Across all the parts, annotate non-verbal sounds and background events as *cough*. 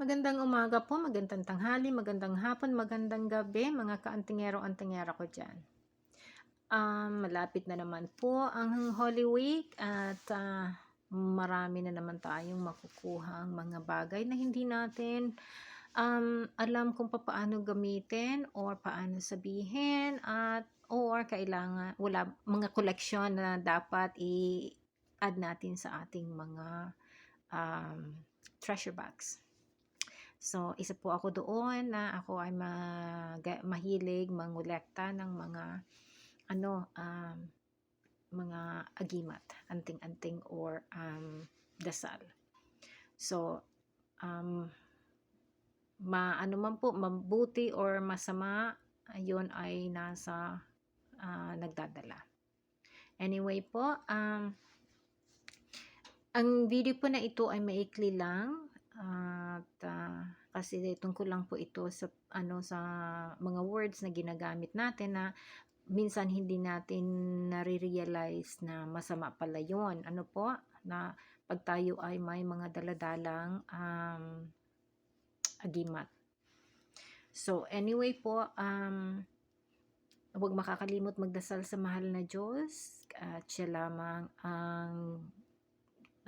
Magandang umaga po, magandang tanghali, magandang hapon, magandang gabi, mga kaantingero-antingera ko dyan. Um, malapit na naman po ang Holy Week at ah, marami na naman tayong makukuha ang mga bagay na hindi natin um, alam kung paano gamitin or paano sabihin at or kailangan wala mga koleksyon na dapat i-add natin sa ating mga um, treasure bags. So, isa po ako doon na ako ay mag- mahilig mangolekta ng mga ano um, mga agimat, anting-anting or um, dasal. So, um, ma ano man po, mabuti or masama, yun ay nasa ah, nagdadala. Anyway po, um, ang video po na ito ay maikli lang at ah, kasi tungkol lang po ito sa ano sa mga words na ginagamit natin na minsan hindi natin nare-realize na masama pala yon. Ano po? Na pag tayo ay may mga daladalang um, agimat. So, anyway po, um, huwag makakalimot magdasal sa mahal na Diyos at siya lamang ang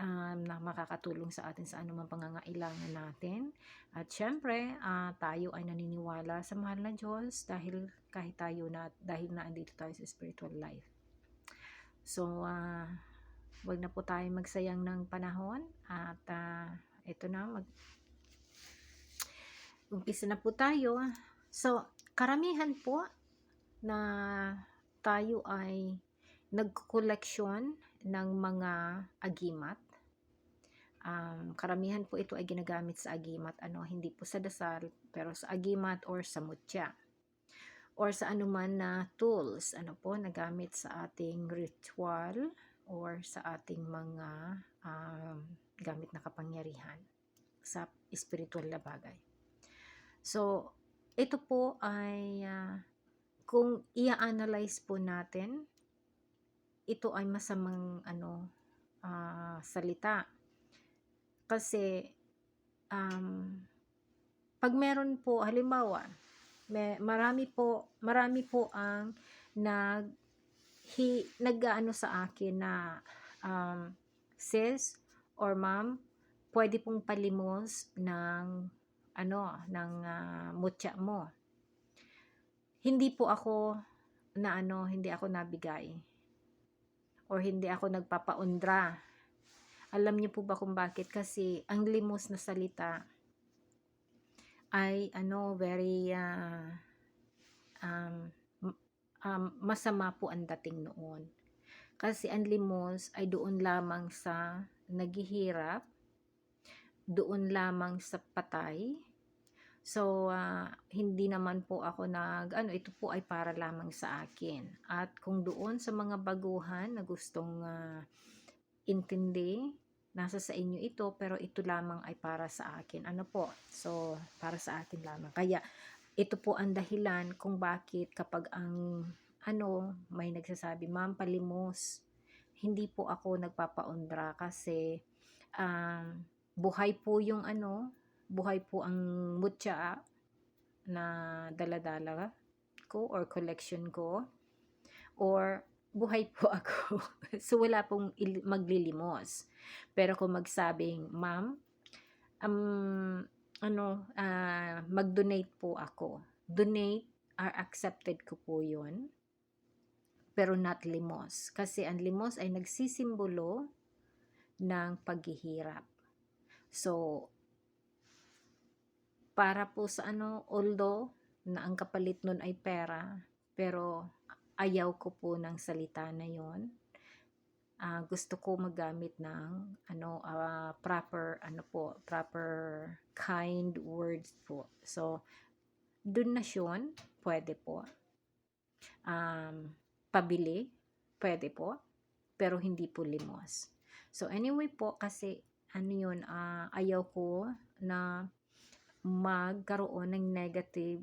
um, na makakatulong sa atin sa anumang pangangailangan natin. At syempre, ah, tayo ay naniniwala sa mahal na Diyos dahil kahit tayo na dahil na andito tayo sa spiritual life. So, ah, wag na po tayo magsayang ng panahon at ah, ito na mag umpisa na po tayo. So, karamihan po na tayo ay nagkoleksyon ng mga agimat. Um, karamihan po ito ay ginagamit sa agimat, ano, hindi po sa dasal, pero sa agimat or sa mutya. Or sa anuman na tools, ano po, nagamit sa ating ritual or sa ating mga um, gamit na kapangyarihan sa spiritual na bagay. So, ito po ay uh, kung i-analyze po natin, ito ay masamang ano uh, salita. Kasi um, pag meron po halimbawa, may, marami po marami po ang nag hi, nag-ano sa akin na um, sis or ma'am, pwede pong palimos ng ano ng uh, mutya mo. Hindi po ako na ano, hindi ako nabigay or hindi ako nagpapaundra. Alam niyo po ba kung bakit? Kasi ang limos na salita ay ano, very uh, um, um, masama po ang dating noon. Kasi ang limos ay doon lamang sa naghihirap, doon lamang sa patay. So, uh, hindi naman po ako nag, ano, ito po ay para lamang sa akin. At kung doon sa mga baguhan na gustong uh, intindi, nasa sa inyo ito, pero ito lamang ay para sa akin. Ano po? So, para sa akin lamang. Kaya, ito po ang dahilan kung bakit kapag ang, ano, may nagsasabi, ma'am, palimos, hindi po ako nagpapaundra kasi, um, buhay po yung ano, buhay po ang mutya na daladala ko or collection ko or buhay po *laughs* ako. so wala pong maglilimos. Pero kung magsabing, ma'am, um, ano, uh, mag-donate po ako. Donate are accepted ko po yun. Pero not limos. Kasi ang limos ay nagsisimbolo ng paghihirap. So, para po sa ano, although na ang kapalit nun ay pera, pero ayaw ko po ng salita na yon. Uh, gusto ko magamit ng ano uh, proper ano po proper kind words po. So donasyon pwede po. Um, pabili pwede po pero hindi po limos. So anyway po kasi ano yun, uh, ayaw ko na magkaroon ng negative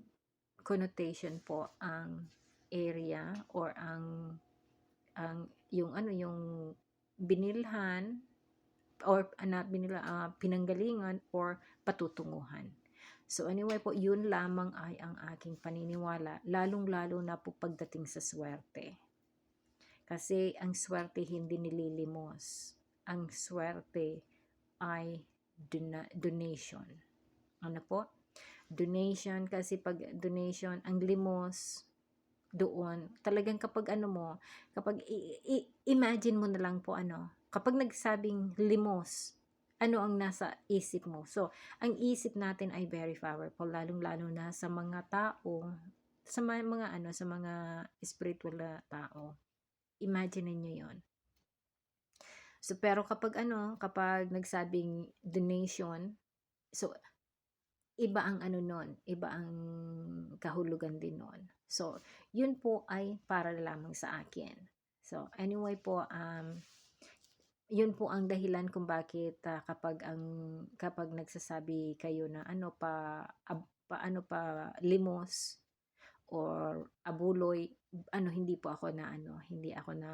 connotation po ang area or ang ang yung ano yung binilhan or hanapin nila ah, pinanggalingan or patutunguhan. So anyway po, yun lamang ay ang aking paniniwala, lalong-lalo na po pagdating sa swerte. Kasi ang swerte hindi nililimos. Ang swerte ay dona- donation. Ano po? Donation kasi pag donation, ang limos doon, talagang kapag ano mo, kapag imagine mo na lang po ano, kapag nagsabing limos, ano ang nasa isip mo. So, ang isip natin ay very powerful, lalong-lalo na sa mga tao, sa mga, mga ano, sa mga spiritual na tao. Imagine niyo 'yon. So, pero kapag ano, kapag nagsabing donation, so, iba ang ano nun, iba ang kahulugan din nun. So, yun po ay para lamang sa akin. So, anyway po, um, yun po ang dahilan kung bakit ah, kapag ang kapag nagsasabi kayo na ano pa, ab- pa ano pa limos or abuloy, ano hindi po ako na ano, hindi ako na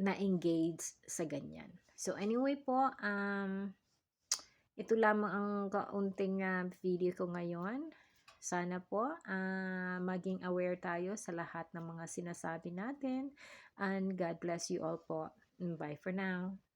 na-engage sa ganyan. So anyway po, um, ito lamang ang kaunting ah, video ko ngayon. Sana po ah, maging aware tayo sa lahat ng mga sinasabi natin. And God bless you all po. Bye for now.